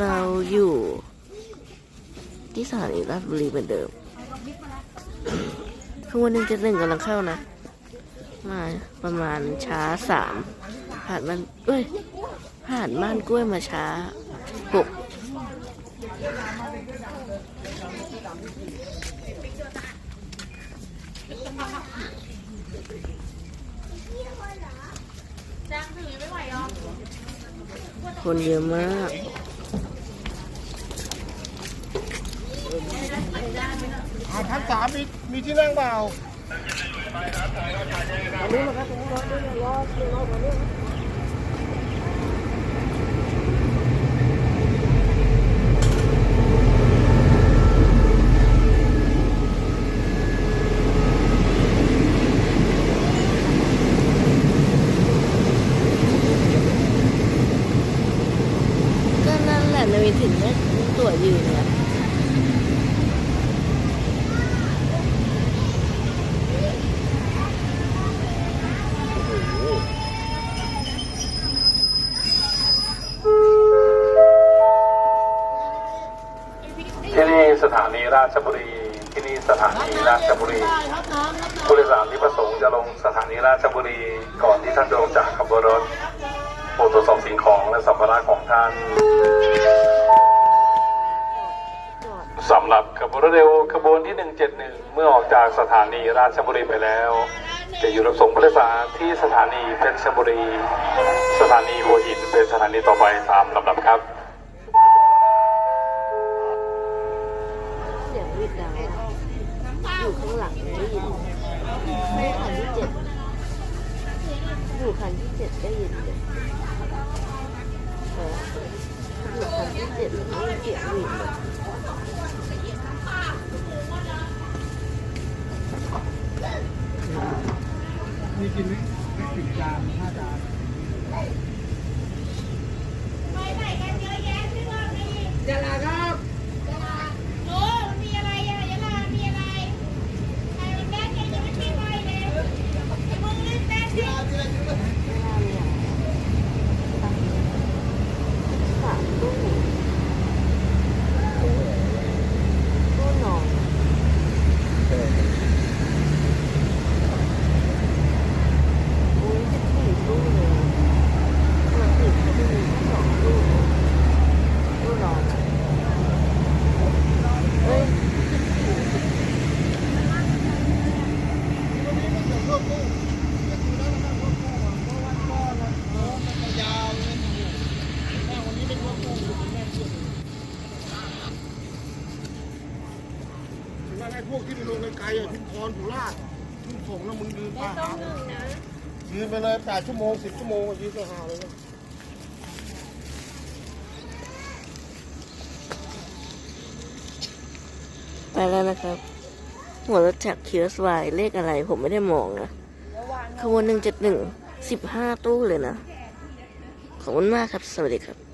เราอยู่ที่สถานีราชบุรีเหมือนเดิมขบวนหนึ่งเจ็ดหนึ่งกำลังเข้านะ มาประมาณช้าสามผ่านบ้านเอ้ยผ่านบ้านกล้วยมาช้าหก คนเยอะมากอาพันสามมีมีที่นั่งเปล่าก็ นั่นแหละนาวินถึงได้ตั๋วยืนไงที่นี่สถานีราชบุรีที่นี่สถานีราชบุรีผู้โดยสารที่ประสงค์จะลงสถานีราชบุรี ก่อนที่ท่านจะลงจากขบวนรถโปรดตรวจสอบสิ่งของและสัมภาระของท่าน หรับขบวนรถเร็วขบวนที่ 171 เมื่อออกจากสถานีราชบุรีไปแล้ว จะอยู่รับส่งผู้โดยสารที่สถานีเพชรบุรี สถานีหัวหินเป็นสถานีต่อไปตามลำดับครับเสียงวิดดังอยู่ข้างหลังได้ยินอยู่คันที่เจ็ดอยู่คันที่เจ็ดได้ยินเลยอออยู่คันที่เจ็ดได้ยินเสียงวิด กินไหมสิบจานห้าจาน ยาลาครับโอ้มีอะไรอะยาลามีอะไรใครมันแม่แกยังไม่มีไฟเลยไอ้มึงรีบแม่ดิ ไม่น่ามีอะสามตู้ตู้นอนอุ้ยสิบสี่ตู้เลยปกติเขาจะมีแค่สองตู้ตู้นอนอะเอ้ยสิบสี่ ถึงว่า ไอ้พวกที่ไปลงไกลๆอะชุมพรสุราษฎร์ทุ่งสงแล้วมึงยืนป่าหายืนไปเลยแปดชั่วโมงสิบชั่วโมงอะยืนไปหาเลยนะไปแล้วนะครับ หัวรถจักรเคียสวายเลขอะไรผมไม่ได้มองนะขบวนหนึ่งเจ็ดหนึ่งสิบห้าตู้เลยนะ ขอบคุณมากครับ สวัสดีครับ